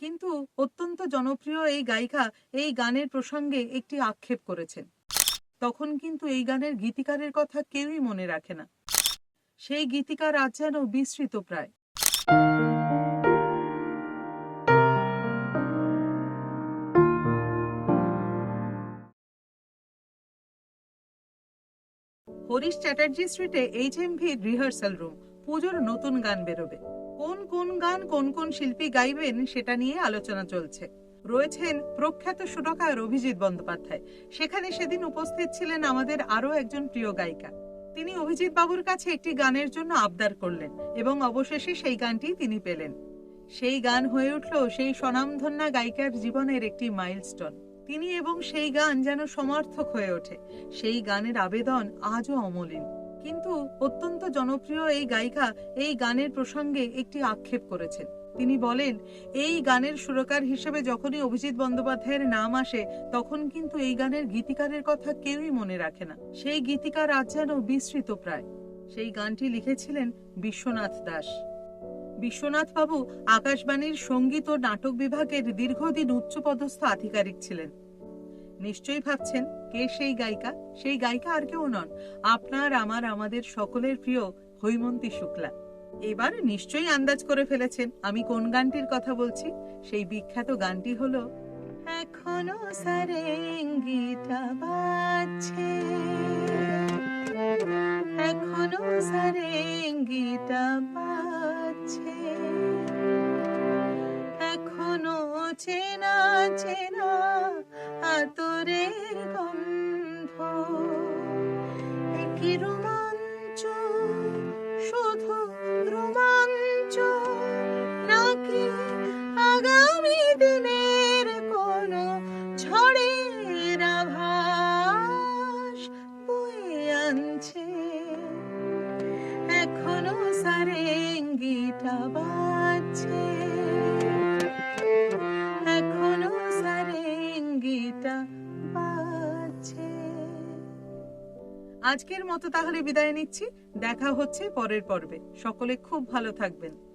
কিন্তু অত্যন্ত জনপ্রিয় এই গায়িকা এই গানের প্রসঙ্গে একটি আক্ষেপ করেছেন। তখন কিন্তু এই গানের গীতিকারের কথা কেউই মনে রাখে না। সেই গীতিকার আজ যেন বিস্মৃত প্রায়। হরিশ চ্যাটার্জি স্ট্রিটে H M V rehearsal room, পুজোর নতুন গান বেরোবে। কোন কোন গান কোন কোন শিল্পী গাইবেন সেটা নিয়ে আলোচনা চলছে। রয়েছেন প্রখ্যাত সুরকার অভিজিৎ বন্দ্যোপাধ্যায়। সেখানে সেদিন উপস্থিত ছিলেন আমাদের আরও একজন প্রিয় গায়িকা। তিনি অভিজিৎ বাবুর কাছে একটি গানের জন্য আবদার করলেন এবং অবশেষে সেই গানটি তিনি পেলেন। সেই গান হয়ে উঠল সেই স্বনামধন্যা গায়িকার জীবনের একটি মাইলস্টোন। তিনি এবং সেই গান যেন সমর্থক হয়ে ওঠে। সেই গানের আবেদন আজও অমলিন। কিন্তু অত্যন্ত জনপ্রিয় এই গায়িকা এই গানের প্রসঙ্গে একটি আক্ষেপ করেছেন। তিনি বলেন, এই গানের সুরকার হিসেবে যখনই অভিজিৎ বন্দ্যোপাধ্যায়ের নাম আসে, তখন কিন্তু এই গানের গীতিকারের কথা কেউই মনে রাখে না। সেই গীতিকার আজ যেন বিস্মৃত প্রায়। সেই গানটি লিখেছিলেন বিশ্বনাথ দাস। বিশ্বনাথ বাবু আকাশবাণীর সংগীত ও নাটক বিভাগের দীর্ঘদিন উচ্চপদস্থ আধিকারিক ছিলেন। নিশ্চয়ই ভাবছেন কে সেই গায়িকা? সেই গায়িকা আর কেউ নন। আপনার, আমার, আমাদের সকলের প্রিয় হৈমন্তী শুক্লা। এবার নিশ্চয়ই আন্দাজ করে ফেলেছেন আমি কোন গানটির কথা বলছি। সেই বিখ্যাত গানটি হলো, এখনও সারেঙ্গিটা বাজছে। এখনও সারেঙ্গিটা চেনা চেনা আতরের গন্ধ। একই রোমাঞ্চ, শুধু রোমাঞ্চ নাকি আগামী দিনের কোনো ঝড়ের আভাস বয়ে আনছে? এখনও সারেঙ্গিটা বাজছে। আজকের মতো তাহলে বিদায় নিচ্ছি। দেখা হচ্ছে পরের পর্বে। সকলে খুব ভালো থাকবেন।